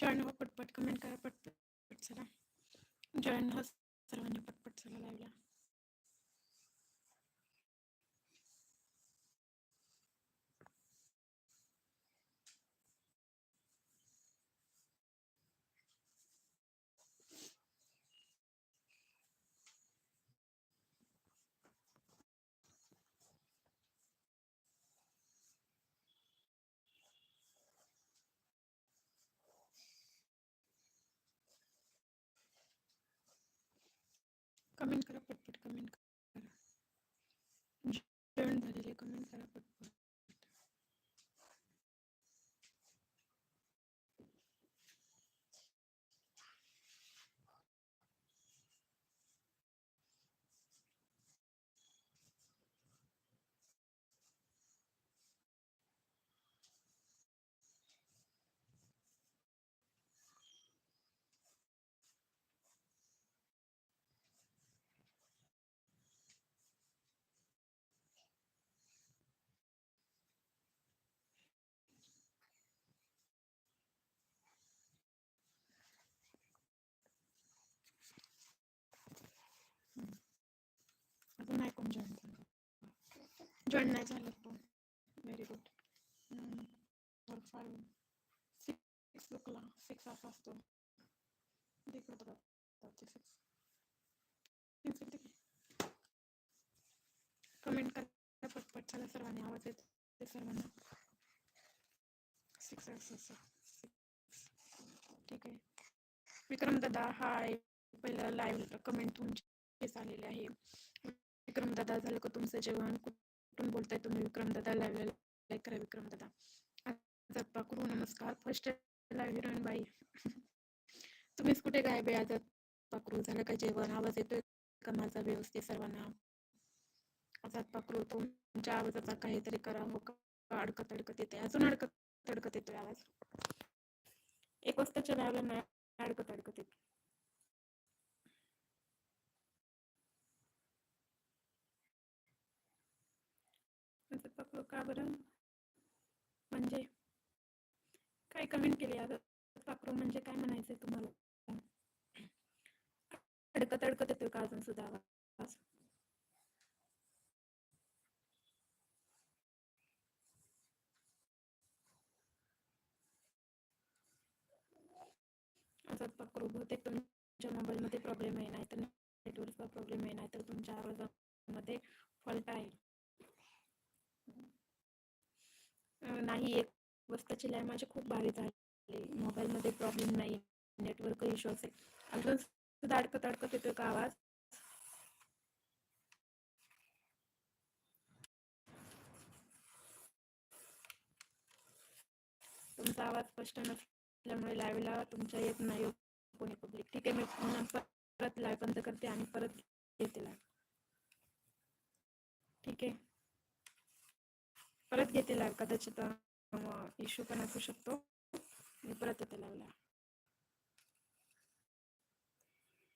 Join हो पटपट. Comment करा पटपट चला. जॉईन हो सर्वांनी पटपट चला लावला कमेंट करा पटपट कमेंट करा. जेवण झालेले कमेंट करा पटपट अजून नाही कोण जॉईन झालं जॉईन नाही झालं पण very good four five six Lukla six असा असतो. देखील बघा सिक्स कमेंट करा पटपट. झाला सर्वांनी आवाज येत ते सर्वांना सिक्स सिक्स ठीक आहे. विक्रम दादा हाय पहिलं लाईव्ह कमेंट तुमचे आलेले आहे. विक्रम दादा झालं का तुमचं जेवण? कुठून तुम्ही विक्रमदादा दादा लाईक करा विक्रमदादा. दादा आजाद नमस्कार. फर्स्ट लाईव्ह हिरोईन बाई तुम्हीच कुठे गायब आहे? आजाद पाकरू झालं का जेवण? आवाज येतोय का माझा व्यवस्थित सर्वांना? आजात पाकरू तुमच्या आवाजाचा काहीतरी करा हो का अडकत अडकत येते अजून अडकत अडकत येतोय आवाज. एक वाजताच्या लाईव्हला अडकत अडकत येते पकडू का म्हणजे काय कमेंट केली? आता पाखरू म्हणजे काय म्हणायचंय तुम्हाला? अडकत अडकत येतोय का अजून सुद्धा आवाज? आजाद पाखरू बहुतेक तुमच्या मोबाईलमध्ये प्रॉब्लेम आहे नाही तर नेटवर्कचा प्रॉब्लेम आहे नाही तर तुमच्या आवाजामध्ये फॉल्ट आहे. नाही एक वस्ताची चिलाय माझी खूप भारी झाले. मोबाईलमध्ये प्रॉब्लेम नाही नेटवर्क इश्यू असेल. अजून सुद्धा अडकत अडकत येतोय का आवाज? तुमचा आवाज स्पष्ट नसल्यामुळे लाईव्हला तुमच्या येत नाही हो, कोणी पब्लिक ठीक आहे मी परत लाईव्ह बंद करते आणि परत येते लाईव्ह ठीक आहे. परत घेते कदाचित इश्यू पण असू शकतो. मी परत येते लावला